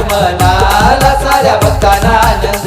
आगमनाला साऱ्या भक्तांना आनंद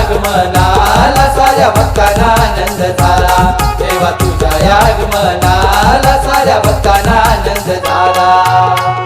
आगमनाला साऱ्या भक्तांना आनंद झाला. देवा तुझ्या आगमनाला साऱ्या भक्तांना आनंद झाला.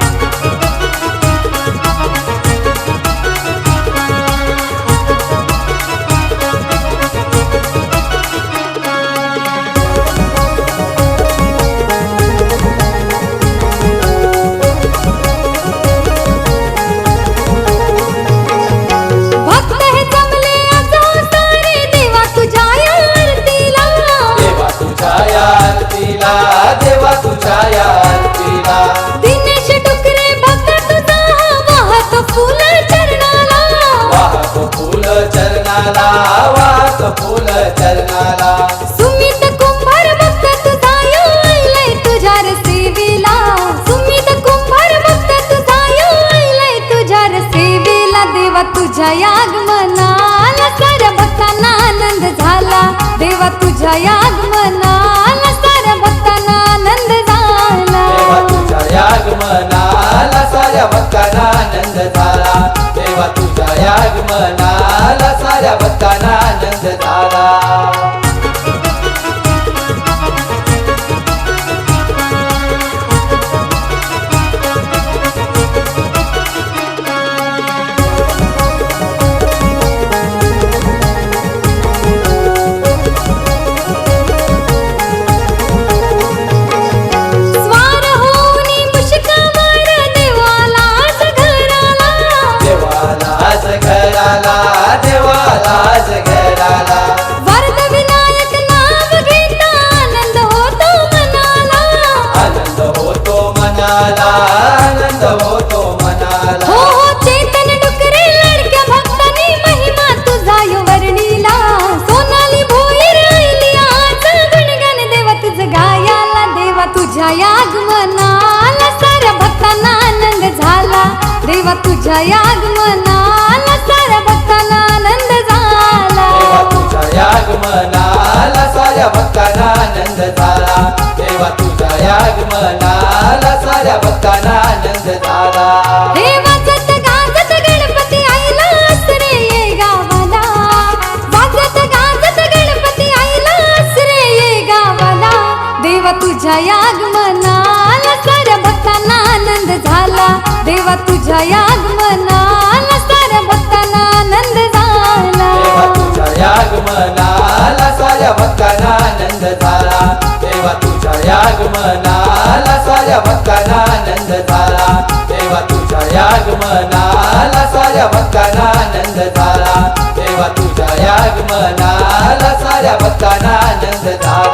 देवा तुझ्या आगमनाला साऱ्या भक्तांना आनंद झाला. देवा तुझ्या आगमनाला साऱ्या भक्तांना आनंद झाला. देवा तुझ्या यागमनाला साऱ्या भक्तांना आनंद झाला. देवा तुझ्या यागमनाला साऱ्या भक्तांना आनंद झाला. तुझ्या आगमनाला साऱ्या भक्तांना आनंद झाला. देवा तुझ्या यागमनाला साऱ्या भक्तांना आनंद झाला. देवा तुझ्या यागमनाला साऱ्या भक्तांना आनंद झाला. आगमनाला साऱ्या भक्तांना आनंद झाला. तुझ्या यागमनाला साऱ्या भक्तांना आनंद झाला. देवा तुझ्या यागमनाला साऱ्या भक्तांना आनंद झाला. तुझ्या साऱ्या भक्तांना आनंद झाला. देवा तुझ्या यागमनाला साऱ्या भक्तांना आनंद झाला.